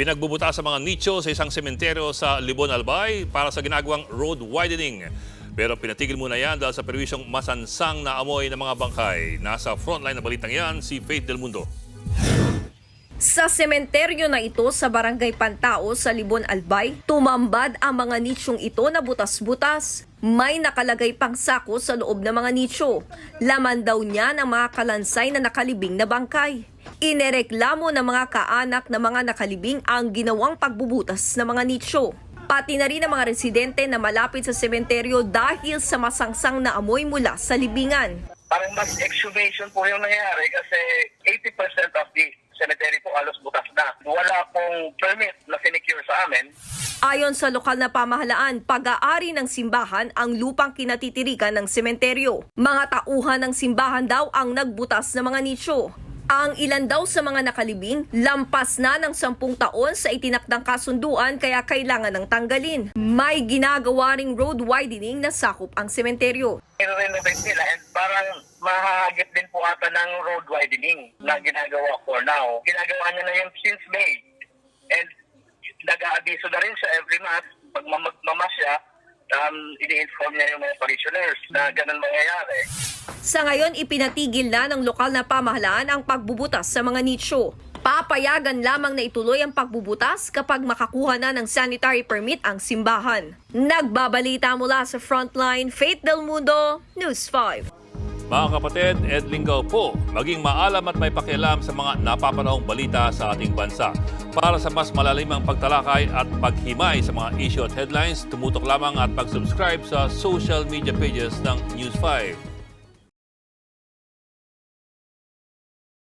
Pinagbubuta sa mga nicho sa isang sementeryo sa Libon, Albay para sa ginagawang road widening. Pero pinatigil muna yan dahil sa perwisyong masansang na amoy ng mga bangkay. Nasa frontline na balitang yan si Faith Del Mundo. Sa sementeryo na ito sa Barangay Pantao sa Libon Albay, tumambad ang mga nichong ito na butas-butas. May nakalagay pang sako sa loob ng mga nicho. Laman daw niya ng mga kalansay na nakalibing na bangkay. Inereklamo ng mga kaanak na mga nakalibing ang ginawang pagbubutas ng mga nicho. Pati na rin ang mga residente na malapit sa sementeryo dahil sa masangsang na amoy mula sa libingan. parang mas exhumation po yung nangyayari kasi 80% of the cemetery po alos butas na. Wala pong permit na sinecure sa amin. Ayon sa lokal na pamahalaan, pag-aari ng simbahan ang lupang kinatitirikan ng sementeryo. Mga tauhan ng simbahan daw ang nagbutas ng mga nicho. Ang ilan daw sa mga nakalibing, lampas na ng sampung taon sa itinakdang kasunduan kaya kailangan ng tanggalin. May ginagawa ring road widening na sakop ang sementeryo. I-renovate nila and parang mahagit din po ata ng road widening na ginagawa for now. Ginagawa niya na yun since May. And nag-aabiso na rin siya every month. Pag mamagmamas siya, um, ini-inform niya yung mga parishioners na ganun mangyayari. Sa ngayon, ipinatigil na ng lokal na pamahalaan ang pagbubutas sa mga nicho. Papayagan lamang na ituloy ang pagbubutas kapag makakuha na ng sanitary permit ang simbahan. Nagbabalita mula sa Frontline, Faith Del Mundo, News 5. Mga kapatid, Ed Lingaw po, maging maalam at may pakialam sa mga napapanahong balita sa ating bansa. Para sa mas malalimang pagtalakay at paghimay sa mga issue at headlines, tumutok lamang at pag-subscribe sa social media pages ng News 5.